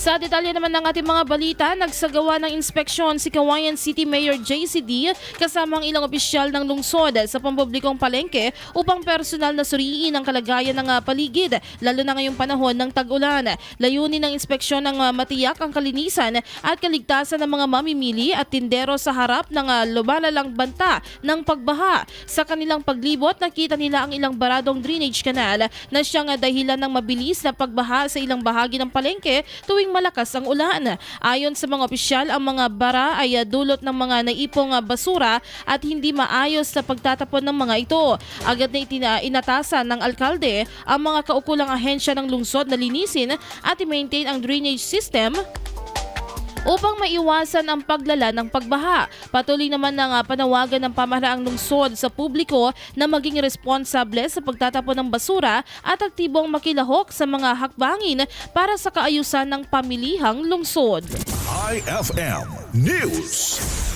Sa detalye naman ng ating mga balita, nagsagawa ng inspeksyon si Kawayan City Mayor JCD kasama ang ilang opisyal ng lungsod sa pampublikong palengke upang personal na suriin ang kalagayan ng ah, paligid, lalo na ngayong panahon ng tag-ulan. Layunin ng inspeksyon ng ah, matiyak ang kalinisan at kaligtasan ng mga mamimili at tindero sa harap ng ah, lumalalang banta ng pagbaha. Sa kanilang paglibot, nakita nila ang ilang baradong drainage canal na siyang ah, dahilan ng mabilis na pagbaha sa ilang bahagi ng palengke tuwing malakas ang ulan. Ayon sa mga opisyal, ang mga bara ay ah, dulot ng mga naipong ah, basura at hindi maayos na pagtatapon ng mga ito. Agad na itina- inatasan ng alkalde ang mga kaukulang ahensya ng lungsod na linisin at i-maintain ang drainage system upang maiwasan ang paglala ng pagbaha. Patuloy naman ng ah, panawagan ng pamahalaang lungsod sa publiko na maging responsable sa pagtatapon ng basura at aktibong makilahok sa mga hakbangin para sa kaayusan ng pamilihang lungsod. IFM News.